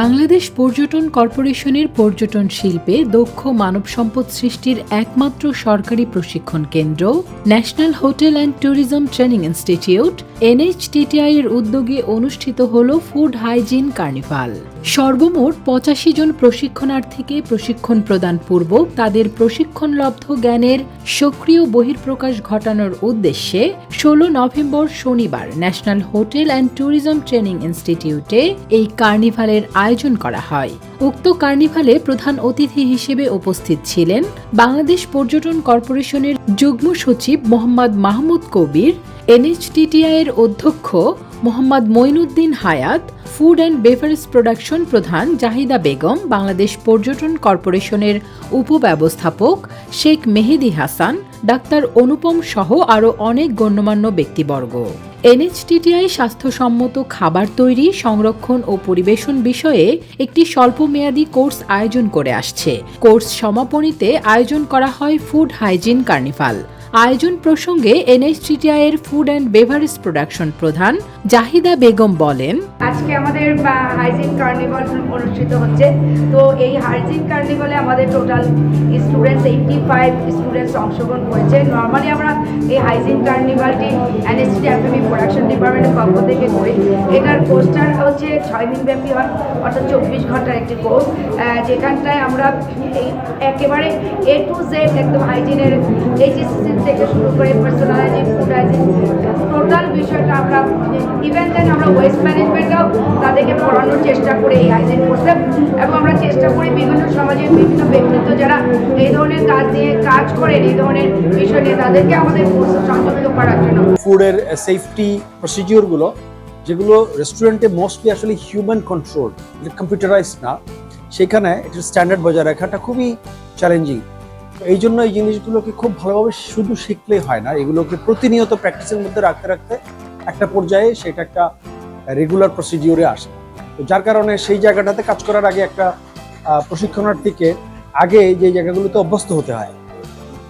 বাংলাদেশ পর্যটন কর্পোরেশনের পর্যটন শিল্পে দক্ষ মানব সম্পদ সৃষ্টির একমাত্র সরকারি প্রশিক্ষণ কেন্দ্র, national hotel and tourism training institute, NHTTI এর উদ্যোগে অনুষ্ঠিত হল ফুড হাইজিন কার্নিভাল। সর্বমোট পঁচাশি জন প্রশিক্ষণার্থীকে প্রশিক্ষণ প্রদান পূর্বক তাদের প্রশিক্ষণলব্ধ জ্ঞানের সক্রিয় বহির্প্রকাশ ঘটানোর উদ্দেশ্যে ষোলো নভেম্বর শনিবার national hotel and tourism training ইনস্টিটিউটে এই কার্নিভালের আয়োজন করা হয়। উক্ত কার্নিভালে প্রধান অতিথি হিসেবে উপস্থিত ছিলেন বাংলাদেশ পর্যটন কর্পোরেশনের যুগ্ম সচিব মোহাম্মদ মাহমুদ কবির এনএইচটিটিআই এর অধ্যক্ষ মোহাম্মদ মঈনুদ্দিন হায়াত ফুড অ্যান্ড বেভারেজ প্রোডাকশন প্রধান জাহিদা বেগম, বাংলাদেশ পর্যটন কর্পোরেশনের উপব্যবস্থাপক শেখ মেহেদি হাসান, ডাক্তার অনুপম সহ আরও অনেক গণ্যমান্য ব্যক্তিবর্গ। এনএইচটিটিআই স্বাস্থ্যসম্মত খাবার তৈরি, সংরক্ষণ ও পরিবেশন বিষয়ে একটি স্বল্পমেয়াদী কোর্স আয়োজন করে আসছে। কোর্স সমাপনীতে আয়োজন করা হয় ফুড হাইজিন কার্নিভাল আয়োজন প্রসঙ্গে এনএইচটিটিআই এর ফুড অ্যান্ড বেভারেজ প্রোডাকশন প্রধান জাহিদা বেগম বলেন, আজকে আমাদের হাইজিন কার্নিভাল অনুষ্ঠিত হচ্ছে। তো এই হাইজিন কার্নিভালে আমাদের total students eighty five students অংশগ্রহণ করেছে। নর্মালি আমরা এই হাইজিন কার্নিভালটি এনএসটি এফএমই প্রোডাকশন ডিপার্টমেন্টের পক্ষ থেকে করি। এটার কোর্সটা হচ্ছে ছয় দিন ব্যাপী হয়, অর্থাৎ চব্বিশ ঘণ্টার একটি কোর্স যেখানটায় আমরা এই একেবারে এ টু জেড একদম হাইজিনের এইচএসসি থেকে শুরু করে personal hygiene food hygiene total বিষয়টা আমরা ইভেন দেন আমরা ওয়েস্ট ম্যানেজমেন্টটাও তাদেরকে পড়ানোর চেষ্টা করি, এই হাইজিন কোর্সে এবং আমরা চেষ্টা করি বিভিন্ন সমাজের বিভিন্ন ব্যক্তিত্ব যারা এই ধরনের কাজ নিয়ে কাজ করেন, এই ধরনের বিষয় নিয়ে তাদেরকে আমাদের কোর্সে সংযুক্ত করার জন্য। ফুডের সেফটি প্রসিডিওরগুলো যেগুলো রেস্টুরেন্টে মোস্টলি আসলে হিউম্যান কন্ট্রোল কম্পিউটারাইজ না, সেখানে এটার স্ট্যান্ডার্ড বজায় রাখাটা খুবই চ্যালেঞ্জিং এই জন্য এই জিনিসগুলোকে খুব ভালোভাবে শুধু শিখলেই হয় না, এগুলোকে প্রতিনিয়ত প্র্যাকটিসের মধ্যে রাখতে রাখতে একটা পর্যায়ে সেটা একটা রেগুলার প্রসিডিওরে আসে। তো যার কারণে সেই জায়গাটাতে কাজ করার আগে একটা প্রশিক্ষণার্থীকে আগে যে জায়গাগুলোতে অভ্যস্ত হতে হয়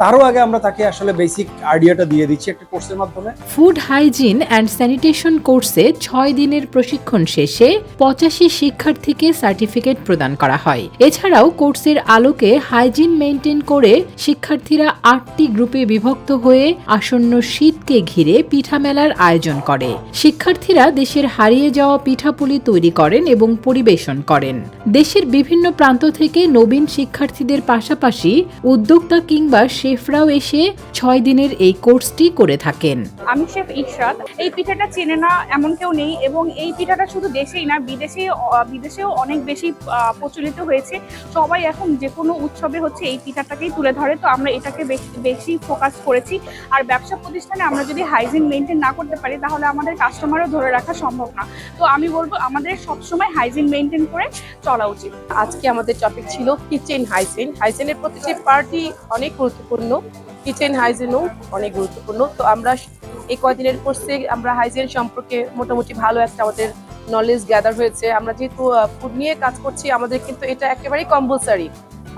তারও আগে আমরা তাকে আসলে বেসিক আইডিয়াটা দিয়ে দিচ্ছি একটা কোর্সের মাধ্যমে। ফুড হাইজিন অ্যান্ড স্যানিটেশন কোর্সে ছয় দিনের প্রশিক্ষণ শেষে পঁচাশি শিক্ষার্থীকে সার্টিফিকেট প্রদান করা হয়। এছাড়াও কোর্সের আলোকে হাইজিন মেনটেন করে শিক্ষার্থীরা আটটি গ্রুপে বিভক্ত হয়ে আসন্ন শীতকে ঘিরে পিঠা মেলার আয়োজন করে। শিক্ষার্থীরা দেশের হারিয়ে যাওয়া পিঠাপুলি তৈরি করেন এবং পরিবেশন করেন। দেশের বিভিন্ন প্রান্ত থেকে নবীন শিক্ষার্থীদের পাশাপাশি উদ্যোক্তা কিংবা শেফরাও এসে ছয় দিনের এই কোর্সটি করে থাকেন। আমি শেফ ইশরাত এই পিঠাটা চেনে না এমন কেউ নেই এবং এই পিঠাটা শুধু দেশেই না বিদেশে বিদেশেও অনেক বেশি প্রচলিত হয়েছে। সবাই এখন যে কোনো উৎসবে হচ্ছে এই পিঠাটাকেই তুলে ধরে তো আমরা এটাকে বেশ- বেশি ফোকাস করেছি। আর ব্যবসা প্রতিষ্ঠানে আমরা যদি হাইজিন মেনটেন না করতে পারি তাহলে আমাদের কাস্টমারও ধরে রাখা সম্ভব না। তো আমি বলব আমাদের সবসময় হাইজিন মেনটেন করে চলা উচিত। আজকে আমাদের টপিক ছিল কিচেন হাইজিন হাইজিনের প্রতিটি পার্টি অনেক গুরুত্বপূর্ণ। কিচেন হাইজিনও অনেক গুরুত্বপূর্ণ। তো আমরা এই কয়দিনের কোর্সে আমরা হাইজিন সম্পর্কে মোটামুটি ভালো একটা আমাদের নলেজ গ্যাদার হয়েছে। আমরা যেহেতু ফুড নিয়ে কাজ করছি, আমাদের কিন্তু এটা একেবারেই কম্পালসারি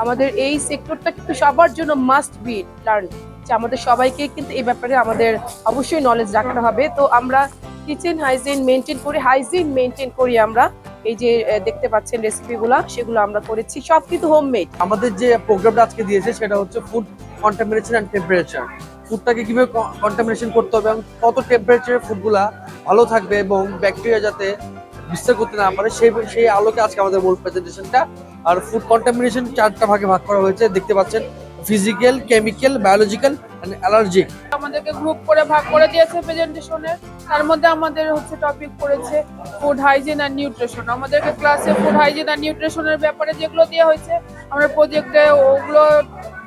আমাদের এই সেক্টরটা কিন্তু সবার জন্য মাস্ট বি লার্ন যে আমাদের সবাইকে কিন্তু এই ব্যাপারে আমাদের অবশ্যই নলেজ রাখতে হবে। তো আমরা কিচেন হাইজিন মেনটেন করি হাইজিন মেনটেন করি আমরা। এই যে দেখতে পাচ্ছেন রেসিপিগুলা সেগুলো আমরা করেছি। সব কিন্তু হোমমেড আমাদের যে প্রোগ্রামটা আজকে দিয়েছে, সেটা হচ্ছে ফুড কন্টামিনেশন অ্যান্ড টেম্পারেচার ফুডটাকে কীভাবে কন্টামিনেশন করতে হবে এবং কত টেম্পারেচারে ফুডগুলা ভালো থাকবে এবং ব্যাকটেরিয়া যাতে বিস্তার করতে না পারে, সেই সেই আলোকে আজকে আমাদের মূল প্রেজেন্টেশনটা আর ফুড কন্টামিনেশন চারটা ভাগে ভাগ করা হয়েছে, দেখতে পাচ্ছেন physical chemical biological and allergic আমাদেরকে গ্রুপ করে ভাগ করে দিয়েছে প্রেজেন্টেশনের তার মধ্যে আমাদের হচ্ছে টপিক পড়েছে ফুড হাইজিন আর নিউট্রিশন আমাদেরকে ক্লাসে ফুড হাইজিন আর নিউট্রিশনের ব্যাপারে যেগুলো দেওয়া হয়েছে, আমরা প্রজেক্টে ওগুলো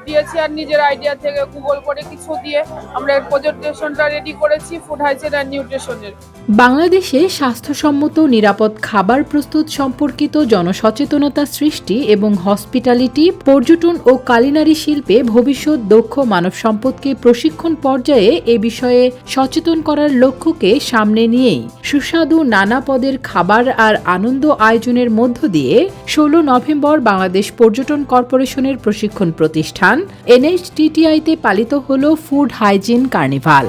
দিয়েছি আর নিজের আইডিয়া থেকে গুগল করে কিছু দিয়ে আমরা প্রেজেন্টেশনটা রেডি করেছি ফুড হাইজিন আর নিউট্রিশনের বাংলাদেশে স্বাস্থ্যসম্মত নিরাপদ খাবার প্রস্তুত সম্পর্কিত জনসচেতনতা সৃষ্টি এবং হসপিটালিটি পর্যটন ও কালিনারি শিল্পে ভবিষ্যৎ দক্ষ মানব সম্পদকে প্রশিক্ষণ পর্যায়ে এ বিষয়ে সচেতন করার লক্ষ্যকে সামনে নিয়েই সুস্বাদু নানা পদের খাবার আর আনন্দ আয়োজনের মধ্য দিয়ে ষোলো নভেম্বর বাংলাদেশ পর্যটন কর্পোরেশনের প্রশিক্ষণ প্রতিষ্ঠান এনএইচটিটিআইতে পালিত হল ফুড হাইজিন কার্নিভাল।